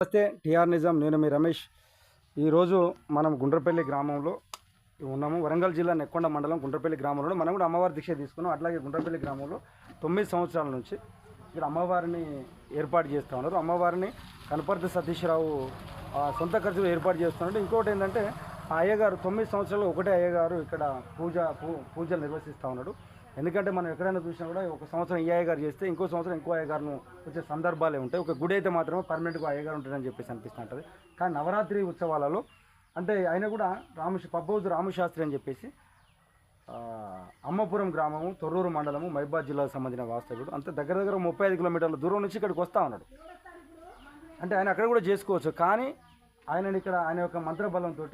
నమస్తే టిఆర్ నిజాం. నేను మీ రమేష్. ఈరోజు మనం గుండ్రపల్లి గ్రామంలో ఉన్నాము. వరంగల్ జిల్లా నెక్కొండ మండలం గుండ్రపల్లి గ్రామంలో. మనం కూడా అమ్మవారి దీక్ష తీసుకున్నాం. అట్లాగే గుండ్రపల్లి గ్రామంలో తొమ్మిది సంవత్సరాల నుంచి ఇక్కడ అమ్మవారిని ఏర్పాటు చేస్తూ ఉన్నారు. అమ్మవారిని కనపర్తి సతీష్రావు ఆ, సొంత ఖర్చులో ఏర్పాటు చేస్తున్నాడు. ఇంకోటి ఏంటంటే ఆ అయ్యగారు తొమ్మిది సంవత్సరాలు ఒకటే అయ్యగారు ఇక్కడ పూజ పూ పూజలు నిర్వహిస్తూ ఉన్నాడు. ఎందుకంటే మనం ఎక్కడైనా చూసినా కూడా ఒక సంవత్సరం ఈ అయ్యగారు చేస్తే ఇంకో సంవత్సరం ఇంకో అయ్యగారును వచ్చే సందర్భాలే ఉంటాయి. ఒక గుడి అయితే మాత్రమే పర్మనెంట్గా అయ్యగారు ఉంటాడని చెప్పేసి అనిపిస్తుంటుంది. కానీ నవరాత్రి ఉత్సవాలలో అంటే ఆయన కూడా రామశ పబ్బోజు రామశాస్త్రి అని చెప్పేసి అమ్మపురం గ్రామము తొర్రూరు మండలము మైబాద్ జిల్లాకు సంబంధించిన వాస్తవ్యుడు. అంత దగ్గర దగ్గర ముప్పై ఐదు కిలోమీటర్ల దూరం నుంచి ఇక్కడికి వస్తూ ఉన్నాడు. అంటే ఆయన అక్కడ కూడా చేసుకోవచ్చు. కానీ ఆయనని ఇక్కడ ఆయన యొక్క మంత్రబలంతో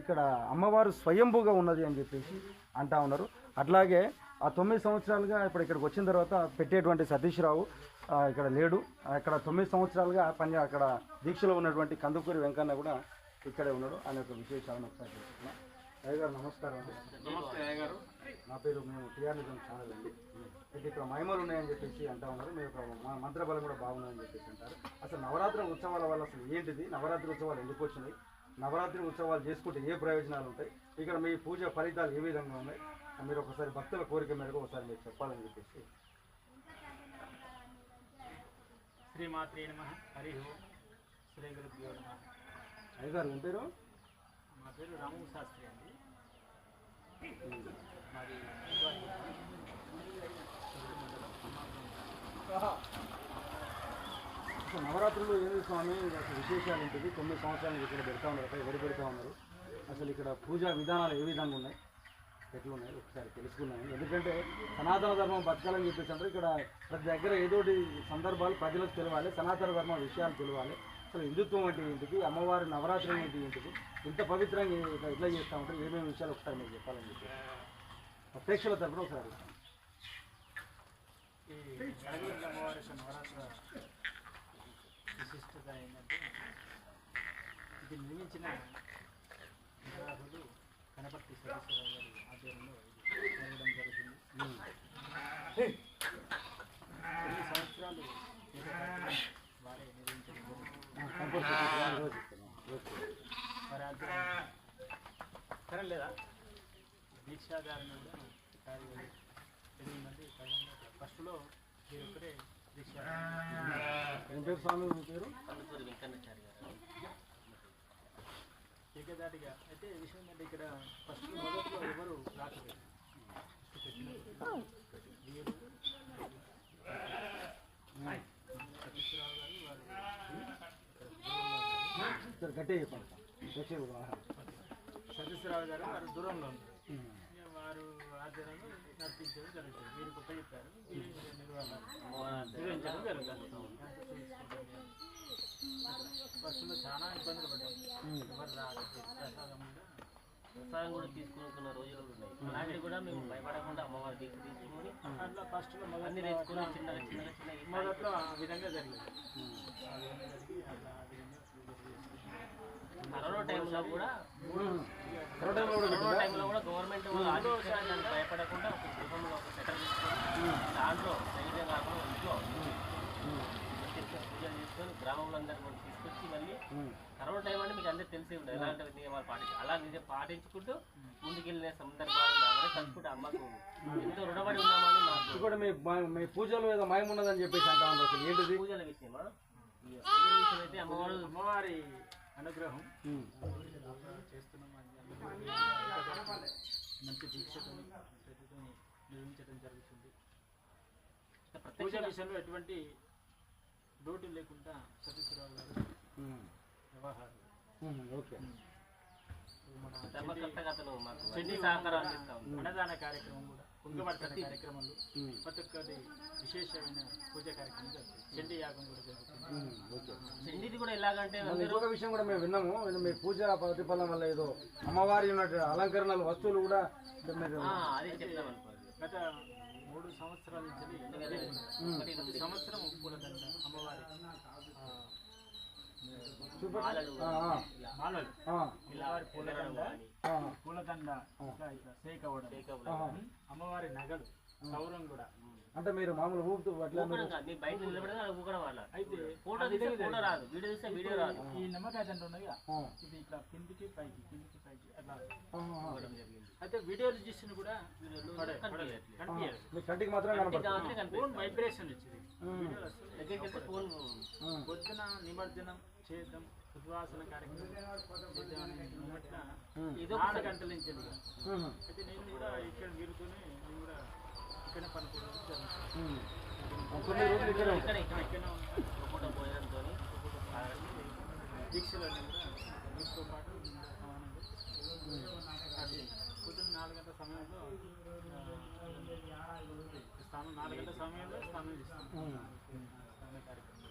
ఇక్కడ అమ్మవారు స్వయంభూగా ఉన్నది అని చెప్పేసి అంటా ఉన్నారు. అట్లాగే ఆ తొమ్మిది సంవత్సరాలుగా ఇప్పుడు ఇక్కడికి వచ్చిన తర్వాత పెట్టేటువంటి సతీష్ రావు ఇక్కడ లేడు. ఇక్కడ తొమ్మిది సంవత్సరాలుగా పని అక్కడ దీక్షలో ఉన్నటువంటి కందుకూరి వెంకన్న కూడా ఇక్కడే ఉన్నాడు. ఆయన యొక్క విశేషాలను ఒకసారి తెలుసుకున్నాం అయ్యగారు నమస్కారం అండి. నమస్తే అయ్యగారు. నా పేరు మేము టీఆర్ నిజం ఛానల్ అండి. అయితే ఇక్కడ మహిమలు ఉన్నాయని చెప్పేసి అంటా ఉన్నారు. మీ యొక్క మ- మంత్రబలం కూడా బాగున్నాయని చెప్పేసి అంటారు. అసలు నవరాత్రి ఉత్సవాల వల్ల అసలు ఏంటిది? నవరాత్రి ఉత్సవాలు ఎందుకు వచ్చినాయి? నవరాత్రి ఉత్సవాలు చేసుకుంటే ఏ ప్రయోజనాలు ఉంటాయి? ఇక్కడ మీ పూజ ఫలితాలు ఏ విధంగా ఉన్నాయి? మీరు ఒకసారి భక్తుల కోరిక మేరకు ఒకసారి మీరు చెప్పాలని చెప్పేసి. శ్రీమాత్రే నమ. హరి శ్రీ గురుభ్యో నమ. అయ్యగారు ఏం పేరు? మా పేరు రాము శాస్త్రి అండి. మాది నవరాత్రులు ఏంటి స్వామి అసలు విశేషాలు ఏంటిది? తొమ్మిది సంవత్సరాలు ఇక్కడ పెడతా ఉన్నారు ఎవరు పెడతా ఉన్నారు. అసలు ఇక్కడ పూజా విధానాలు ఏ విధంగా ఉన్నాయి? ఎట్లున్నాయి ఒకసారి తెలుసుకున్నాను ఎందుకంటే సనాతన ధర్మం బతకాలని చెప్పేసి అంటే ఇక్కడ ప్రతి దగ్గర ఏదో సందర్భాలు ప్రజలకు తెలియాలి సనాతన ధర్మ విషయాలు తెలియాలి అసలు హిందుత్వం అంటే ఏంటిది? అమ్మవారి నవరాత్రి ఏంటి ఏంటిది? ఇంత పవిత్రంగా ఇట్లా చేస్తూ ఉంటారు? ఏమేమి విషయాలు ఒకసారి మీరు చెప్పాలని చెప్పి. ప్రేక్షకుల తరపున ఒకసారి ఈ అమ్మవారి నవరాత్ర విశిష్టత ఏంటంటే ఇది నిర్మించిన కనపర్తి సతీశ్వరరావు ఆధ్వర్యంలో జరగడం జరుగుతుంది కొన్ని సంవత్సరాలు వారే నిర్వహించడం కరెంట్ లేదా ఎనిమిది మంది మంది ఫస్ట్లో మీరు ఒక్కరే దీక్ష ఏం పేరు స్వామి మీ పేరు? ఏకదాటిగా అయితే విషయం ఏంటంటే ఇక్కడ ఫస్ట్ మొదట్లో ఎవరు పెట్టినప్పుడు వీరు సతీశ్వరరావు గారు వారు దూరంలో ఉన్నారు. వారు ఆధ్వర్యంలో నడిపించడం జరుగుతుంది. మీరు గొప్ప చెప్పారు. నిర్వహించడం జరుగుతుంది. ఫస్ట్లో చాలా ఇబ్బందులు పడ్డాం. ఎవరు ప్రసాదం కూడా ప్రసాదం కూడా తీసుకున్న రోజులు ఉన్నాయి. అలాంటివి కూడా మేము భయపడకుండా అమ్మవారి దీక్ష తీసుకుని అట్లా ఫస్ట్లో అన్ని మొదటి తెచ్చుకుని చిన్నగా చిన్నగా చిన్నగా మొదట్లో ఆ విధంగా జరిగింది. కరోనా టైంలో కూడా కరోనా టైంలో కూడా గవర్నమెంట్ భయపడకుండా ఒక గృహంలో ఒక సెటర్ తీసుకొని దాంట్లో ధైర్యం కాకుండా ఇంట్లో. పూజలు చేసుకొని గ్రామంలో అందరిని కూడా తీసుకొచ్చి మళ్ళీ కరోనా టైం అంటే మీకు అందరికీ తెలిసే ఉంటుంది. ఎలాంటి నియమాలు పాటించి అలా నిజం పాటించుకుంటూ ముందుకెళ్ళిన సందర్భాలు కాబట్టి కలుపుకుంటే అమ్మకు ఎంతో రుణపడి ఉన్నామని నాకు ఇంకోటి మీ మా- పూజలో ఏదో మాయం ఉన్నదని చెప్పేసి అంటా అసలు. ఏంటిది? పూజల విషయమా? ఈ పూజల విషయం అయితే అమ్మవారు అమ్మవారి అనుగ్రహం. చేస్తున్నాం. మంచి దీక్షతో నిర్వహించడం జరుగుతుంది పూజ విషయంలో ఎటువంటి లేకుండా సతీశ్వరరావు గారు. వ్యవహారం. ఓకే. చెడ్డి సహకారం. అన్నదాన కార్యక్రమం కూడా కార్యక్రమాలు. ప్రతి ఒక్కటి విశేషమైన పూజ కార్యక్రమం జరుగుతుంది. చండీ యాగం కూడా జరుగుతుంది. చెండిది కూడా ఎలాగంటే ఇంకొక విషయం కూడా మేము విన్నాము. మీ పూజ ప్రతిఫలం వల్ల ఏదో అమ్మవారి ఉన్నట్టు అలంకరణలు వస్తువులు కూడా అదే చెప్తాం గత మూడు సంవత్సరాల నుంచి ప్రతి సంవత్సరం పూలదండ అమ్మవారి. మాలలు. ఆ, అమ్మవారి పూలదండ. పూలదండ ఇట్లా ఇట్లా సేక్ అవ్వడం. ఆహా. అమ్మవారి నగలు. సౌరం కూడా. అంటే మీరు మామూలు ఊపుతూ అట్లా బయట నిలబడితే ఊకడం వల్ల అయితే ఫోటో తీస్తే ఫోటో రాదు వీడియో తీస్తే వీడియో రాదు. ఈ నిమ్మకాయ దండ ఉన్నది ఇది ఇట్లా కిందికి పైకి కిందికి పైకి అట్లా జరిగింది. అయితే వీడియో రిజిస్ట్రేషన్ కూడా. కనిపించదు. కంటికి మాత్రం కనపడుతుంది. కావాలంటే ఫోన్ వైబ్రేషన్ వచ్చింది. దగ్గరికి వెళ్తే ఫోన్. పొద్దున నిమజ్జనం చేద్దాం ఉద్వాసన కార్యక్రమం నాలుగు గంటల నుంచి. అయితే నేను కూడా ఇక్కడ వీరుతోనే నేను కూడా ఇక్కడనే పనుకోవడం జరుగుతుంది. కొన్ని రోజులు ఇక్కడే. ఇక్కడ ఇక్కడనే పూట భోజనంతో దీక్షలో పాటు పొద్దున్న నాలుగు గంటల సమయంలో నాలుగు గంటల సమయంలో కార్యక్రమం.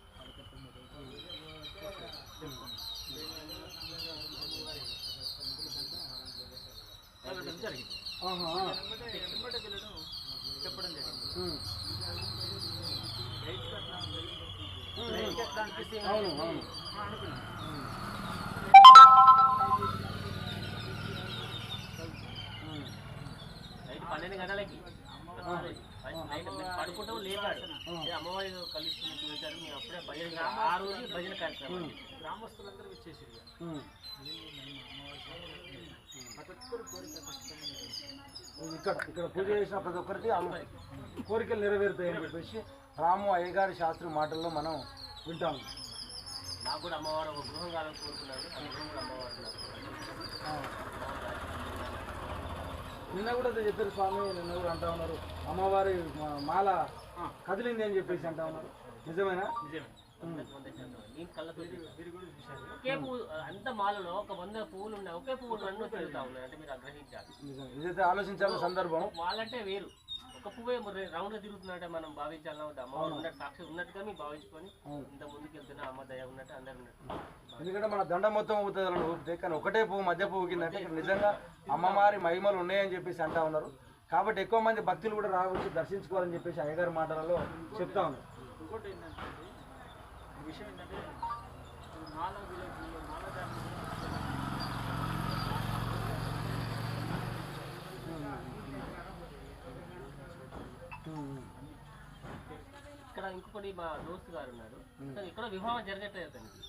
జరిగింది చెప్పడం జరిగింది. అవును అవును. పన్నెండు గంటలకి. పడుకుంటాం లేపాడు అమ్మవారి కలుస్తున్నట్టు వెళ్తారు మేము అప్పుడే భజన ఆ రోజు భజన కార్యక్రమం గ్రామస్తులందరూ వచ్చేసి ఇక్కడ ఇక్కడ పూజ చేసిన ప్రతి ఒక్కరికి కోరికలు నెరవేరుతాయని చెప్పేసి రాము అయ్యగారి శాస్త్రి మాటల్లో మనం వింటాం నాకు కూడా అమ్మవారు ఒక గృహం కావాలని. ఆ. నిన్న కూడా అదే చెప్పారు స్వామి నిన్న కూడా అంటా ఉన్నారు అమ్మవారి మాల కదిలింది అని చెప్పేసి అంటా ఉన్నారు నిజమేనా నిజమే. నేను కళ్ళతో అంత మాలలో ఒక వంద పువ్వులు ఉన్నాయి ఒకే పువ్వు రెండు ఉన్నాయి అంటే మీరు గ్రహించాలి నిజం ఇదైతే ఆలోచించాల్సిన సందర్భం. వాళ్ళంటే వేరు. ఒక పువ్వే రౌండ్ తిరుగుతున్నట్టే మనం భావించాలన్నా వద్దు అమ్మవారు ఉన్నట్టు సాక్షి ఉన్నట్టుగా మేము భావించుకొని. ఇంత ముందుకు వెళ్తున్నా అమ్మ దయ ఉన్నట్టు అందరు ఉన్నట్టు ఎందుకంటే మన దండ మొత్తం అలా ఊపితే కానీ ఒకటే పువ్వు మధ్య పువ్వు కిందంటే ఇక్కడ నిజంగా అమ్మవారి మహిమలు ఉన్నాయని చెప్పేసి అంటా ఉన్నారు. కాబట్టి ఎక్కువ మంది భక్తులు కూడా రావచ్చు దర్శించుకోవాలని చెప్పేసి అయ్యగారి మాటలలో చెప్తా ఉన్నారు. ఇంకోటి ఏంటంటే ఈ విషయం ఏంటంటే ఇది మాల విలేజ్లో మాల దాని ఇక్కడ ఇంకొకటి మా దోస్తు గారు ఉన్నారు. ఎక్కడో వివాహం జరగట్లేదు అతనికి.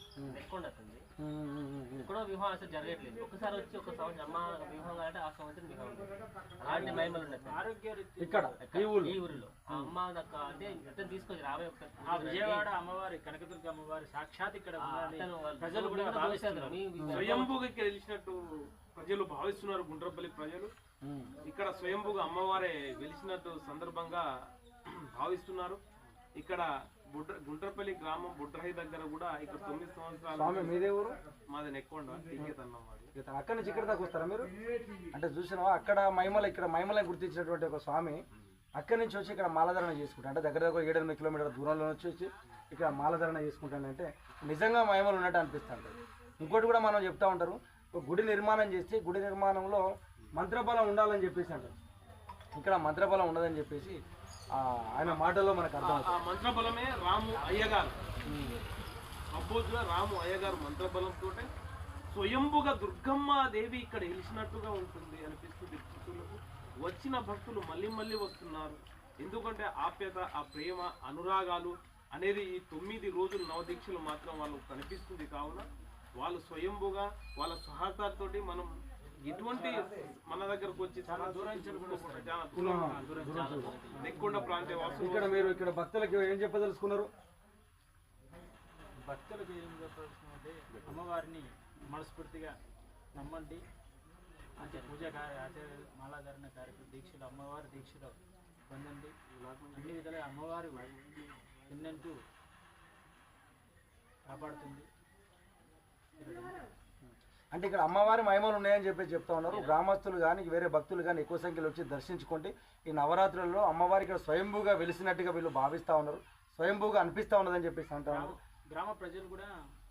ఎక్కడో వివాహం అసలు జరగట్లేదు. ఒకసారి వచ్చి ఒక సంవత్సరం అమ్మ వివాహం కావాలంటే ఆ సంవత్సరం వివాహం అలాంటి మహిమలు ఉన్నాయి. ఇక్కడ? ఈ ఊరిలో. ఆ అమ్మ నాకు అంటే ఇతను తీసుకొచ్చి రాబోయే ఆ విజయవాడ అమ్మవారి కనకదుర్గ అమ్మవారి సాక్షాత్ ఇక్కడ ప్రజలు కూడా స్వయంభూగా గెలిచినట్టు ప్రజలు భావిస్తున్నారు గుండ్రపల్లి ప్రజలు. ఇక్కడ స్వయంభూగా అమ్మవారే వెలిసినట్టు సందర్భంగా భావిస్తున్నారు. ఇక్కడ బుడ్ర గుండ్రపల్లి గ్రామం బుడ్రహి దగ్గర కూడా ఇక్కడ తొమ్మిది సంవత్సరాలు స్వామి మీదే ఊరు? మాది నెక్కొండ టికెట్ అన్నం మాది. ఇక అక్కడి నుంచి ఇక్కడ దాకా వస్తారా మీరు? అంటే చూసినావా అక్కడ మహిమల ఇక్కడ మహిమలను గుర్తించినటువంటి ఒక స్వామి అక్కడి నుంచి వచ్చి ఇక్కడ మాలధారణ చేసుకుంటా. అంటే దగ్గర దగ్గర ఏడెనిమిది కిలోమీటర్ల దూరంలో వచ్చి వచ్చి ఇక్కడ మాలధారణ చేసుకుంటానంటే నిజంగా మహిమలు ఉన్నట్టు అనిపిస్తుంది. ఇంకోటి కూడా మనం చెప్తా ఉంటారు గుడి నిర్మాణం చేస్తే గుడి నిర్మాణంలో మంత్రబలం ఉండాలని చెప్పేసి అంటారు. ఇక్కడ మంత్రబలం ఉండదని చెప్పేసి ఆయన మాటల్లో మనకు అర్థం ఆ మంత్రబలమే రాము అయ్యగారు. అబ్బోజుల రాము అయ్యగారు మంత్రబలంతో స్వయంభుగా దుర్గమ్మ దేవి ఇక్కడ వెలిసినట్టుగా ఉంటుంది అనిపిస్తుంది భక్తులకు. వచ్చిన భక్తులు మళ్ళీ మళ్ళీ వస్తున్నారు. ఎందుకంటే ఆప్యత ఆ ప్రేమ అనురాగాలు అనేది ఈ తొమ్మిది రోజులు నవదీక్షలు మాత్రం వాళ్ళు కనిపిస్తుంది కావున వాళ్ళు స్వయంభుగా వాళ్ళ సహకారంతోటి మనం ఎటువంటి మన దగ్గరకు వచ్చి చాలా దూరం నెక్కొండ ప్రాంత వాసులు ఇక్కడ మీరు ఇక్కడ భక్తులకి ఏం చెప్పదలుచుకున్నారు? భక్తులకు ఏం చెప్పాల్సిందంటే అమ్మవారిని మనస్ఫూర్తిగా నమ్మండి. అంటే పూజా కార్య ఆచార్య మాలాధారణ కార్యక్రమ దీక్షలు అమ్మవారి దీక్షలో పొందండి. అన్ని విధాలుగా అమ్మవారు ఎన్నంటూ కాపాడుతుంది. అంటే ఇక్కడ అమ్మవారి మహిమలు ఉన్నాయని చెప్పి చెప్తా ఉన్నారు. గ్రామస్తులు కానీ వేరే భక్తులు కానీ ఎక్కువ సంఖ్యలో వచ్చి దర్శించుకోండి. ఈ నవరాత్రుల్లో అమ్మవారి ఇక్కడ స్వయంభూగా వెలిసినట్టుగా వీళ్ళు భావిస్తూ ఉన్నారు. స్వయంభూగా అనిపిస్తూ ఉన్నదని చెప్పేసి అంటా ఉన్నారు. గ్రామ ప్రజలు కూడా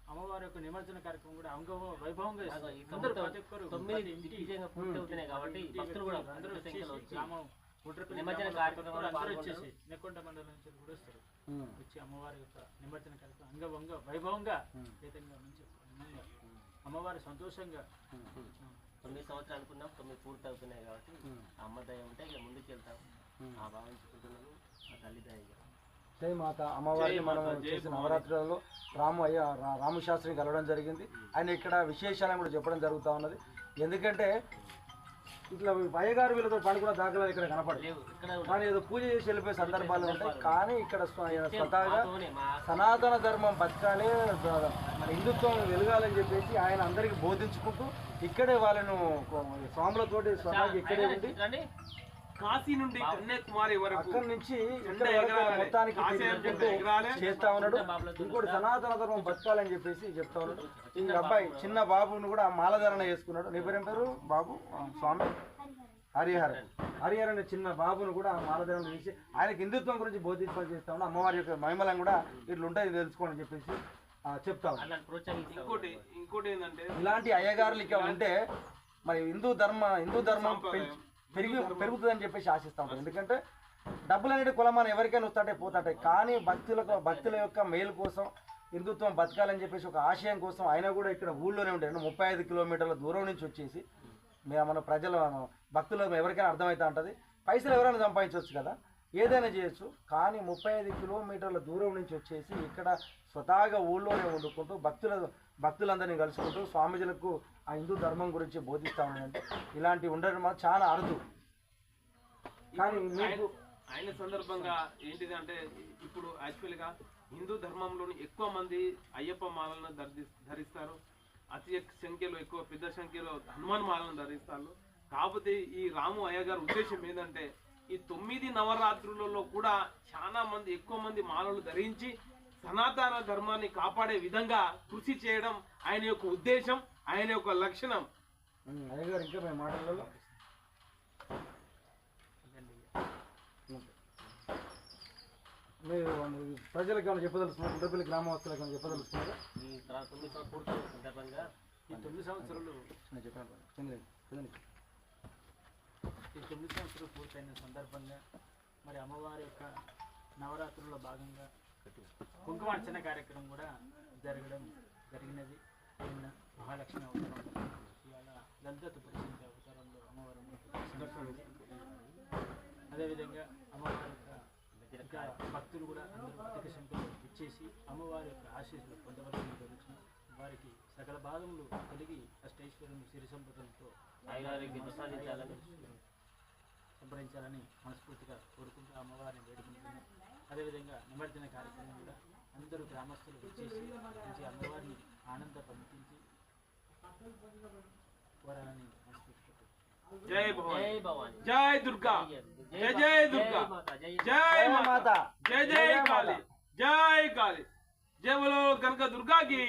అమ్మవారి యొక్క నిమజ్జన కార్యక్రమం కూడా అంగ వైభవంగా కాబట్టి భక్తులు కూడా గ్రామం నిమజ్జన గ్రామంలో కార్యక్రమంలో అందరూ పాల్గొంటారు. వచ్చేసి నెక్కొండ మండలం నుంచి కూడా వస్తారు. ఉమ్. వచ్చి అమ్మవారి యొక్క నిమజ్జన కార్యక్రమం అంగవంగ వైభవంగా మంచి అమ్మవారి సంతోషంగా. తొమ్మిది సంవత్సరాలు అనుకున్నాం తొమ్మిది పూర్తి అవుతున్నాయి కాబట్టి ఆ అమ్మ దయ ఉంటే ఇక ముందుకు వెళ్తాం ఆ భావించుకుంటున్నాను ఆ తల్లి దయగా జై మాత. అమ్మవారిని మనం చేసిన. నవరాత్రులలో రాము అయ్య రా- రాము శాస్త్రిని కలవడం జరిగింది. ఆయన ఇక్కడ విశేషాలను కూడా చెప్పడం జరుగుతూ ఉన్నది. ఎందుకంటే ఇట్లా అయ్యగారు వీళ్ళతో పడుకున్న దాఖలాలు ఇక్కడ కనపడలేదు కానీ ఏదో పూజ చేసి వెళ్ళిపోయే సందర్భాలు ఉంటాయి. కానీ ఇక్కడ స్వతహాగా సనాతన ధర్మం బతకాలి మన హిందుత్వం వెలగాలని చెప్పేసి ఆయన అందరికి బోధించుకుంటూ ఇక్కడే వాళ్ళను స్వాములతోటి స్వతహాగా ఇక్కడే ఉండి కాశీ నుండి కన్యాకుమారి వరకు అక్కడి నుంచి. మొత్తానికి. చేస్తా ఉన్నాడు. ఇంకోటి సనాతన ధర్మం బతకాలని చెప్పేసి చెప్తా ఉన్నాడు. ఈ అబ్బాయి చిన్న బాబును కూడా మాలధారణ చేసుకున్నాడు. నీ పేరు బాబు? స్వామి? హరిహరన్ హరిహరన్ అనే చిన్న బాబును కూడా మాలధారణ చేసి ఆయనకి హిందుత్వం గురించి బోధింప చేస్తా ఉన్నాడు అమ్మవారి యొక్క మహిమలను కూడా ఇట్లా ఉంటాయి తెలుసుకోండి చెప్పేసి చెప్తా ఇంకోటి ఇంకోటి ఏంటంటే ఇలాంటి అయ్యగారులు ఇక్కడ ఉంటే మరి హిందూ ధర్మ హిందూ ధర్మం పెంచ్- పెరిగి పెరుగుతుందని చెప్పేసి ఆశిస్తా ఉంటాం ఎందుకంటే డబ్బులు అనేది కులమాన ఎవరికైనా వస్తాటే పోతాటాయి కానీ భక్తులకు భక్తుల యొక్క మేలు కోసం హిందుత్వం బతకాలని చెప్పేసి ఒక ఆశయం కోసం ఆయన కూడా ఇక్కడ ఊళ్ళోనే ఉంటాడు ముప్పై ఐదు కిలోమీటర్ల దూరం నుంచి వచ్చేసి మేము మన ప్రజల భక్తులు ఎవరికైనా అర్థమవుతా ఉంటుంది. పైసలు ఎవరైనా సంపాదించవచ్చు కదా. ఏదైనా చేయొచ్చు. కానీ ముప్పై ఐదు కిలోమీటర్ల దూరం నుంచి వచ్చేసి ఇక్కడ స్వతహాగా ఊళ్ళోనే వండుకుంటూ భక్తుల భక్తులందరినీ కలుసుకుంటూ స్వామీజీలకు ఆ హిందూ ధర్మం గురించి బోధిస్తా ఉన్నాయంటే ఇలాంటివి ఉండడం మాత్రం చాలా అరుదు. కానీ మీకు ఆయన సందర్భంగా ఏంటిది అంటే ఇప్పుడు యాక్చువల్గా హిందూ ధర్మంలోని ఎక్కువ మంది అయ్యప్ప మాలను ధరి- ధరిస్తారు. అతి సంఖ్యలో ఎక్కువ పెద్ద సంఖ్యలో హనుమాన్ మాలను ధరిస్తారు. కాకపోతే ఈ రాము అయ్య గారి ఉద్దేశం ఏంటంటే ఈ తొమ్మిది నవరాత్రులలో కూడా చాలా మంది ఎక్కువ మంది మాలలు ధరించి సనాతన ధర్మాన్ని కాపాడే విధంగా కృషి చేయడం ఆయన యొక్క ఉద్దేశం ఆయన యొక్క లక్షణం. అయ్యగారు ఇంకా మేము మాటలలో మీరు ప్రజలకు ఏమైనా చెప్పదలుచుకున్నారు? గుడ్డపల్లి గ్రామవాసులకు ఏమైనా చెప్పదలుచుకున్నారా? ఈ తొమ్మిది సంవత్సరాలు కింద ఈ తొమ్మిది సంవత్సరాలు పూర్తయిన సందర్భంగా మరి అమ్మవారి యొక్క నవరాత్రుల్లో భాగంగా కుంకుమార్చన కార్యక్రమం కూడా జరగడం జరిగినది. నిన్న మహాలక్ష్మి అవతారం ఇవాళ లలిత పురుషుని అవతారంలో అమ్మవారు. అదేవిధంగా అమ్మవారి యొక్క భక్తులు కూడా అందరూ అధిక సంఖ్యలో ఇచ్చేసి అమ్మవారి యొక్క ఆశీస్సులు పొందవలసిన జరుగుతుంది వారికి సకల బాధములు కలిగి అష్టైశ్వర్యం సిరి సంపదలతో సంప్రదించాలని మనస్ఫూర్తిగా కోరుకుంటూ అమ్మవారిని వేడుకుంటున్నాం అదేవిధంగా నిమజ్జన కార్యక్రమం కూడా అందరూ గ్రామస్తులు వచ్చేసి మంచి అమ్మవారిని ఆనంద పంపించి కోరాలని మనస్ఫూర్తిగా కోరుకుంటున్నాం. జై భవాని. జై భవాని. జై దుర్గా. జై జై దుర్గా. మాత జై మాత. జై జై కాళీ. జై కాళీ. జై బలో కనక దుర్గా కి